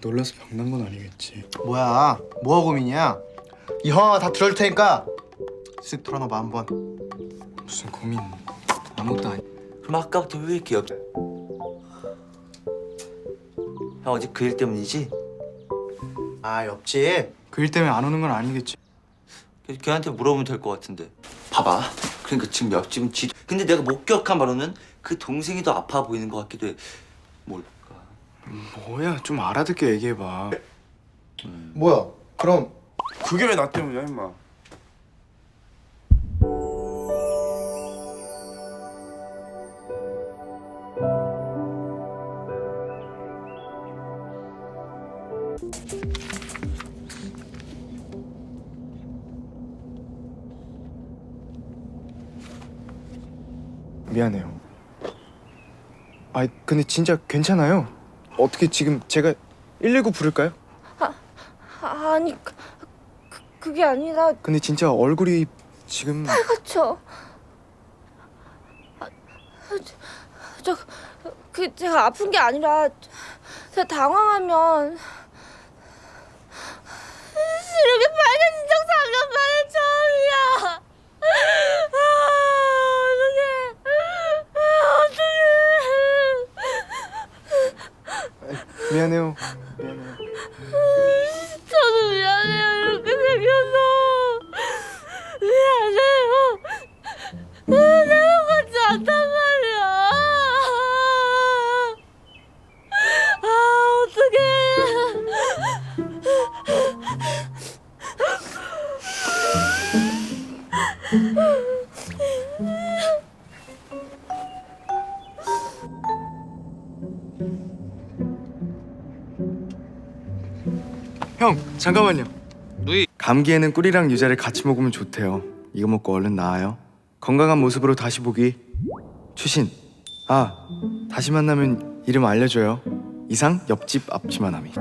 놀라서 병난 건 아니겠지. 뭐야? 뭐가 고민이야? 이 형아가 다 들을 테니까 쓱 털어놔봐 한번. 무슨 고민 아무것도 아니. 그럼 아까부터 왜 이렇게 옆? 형 어제 그 일 때문이지? 아 옆집. 그 일 때문에 안 오는 건 아니겠지. 그래서 걔한테 물어보면 될 것 같은데. 봐봐. 그러니까 지금 옆집은 지. 근데 내가 목격한 바로는 그 동생이 더 아파 보이는 것 같기도 해. 뭘까? 뭐야 좀 알아듣게 얘기해봐. 뭐야? 그럼 그게 왜 나 때문이야 임마 미안해요. 아 근데 진짜 괜찮아요. 어떻게 지금 제가 119 부를까요? 아, 아니 그, 그, 그게 아니라 근데 진짜 얼굴이 지금 그쵸 아, 저그 제가 아픈 게 아니라 제가 당황하면 이렇게 빨개진 적 3년 만에 처음이야 아 어떡해 미안해요. 저도 미안해요 형 잠깐만요. 누이. 감기에는 꿀이랑 유자를 같이 먹으면 좋대요. 이거 먹고 얼른 나아요. 건강한 모습으로 다시 보기. 추신. 아 다시 만나면 이름 알려줘요. 이상 옆집 앞치마남이.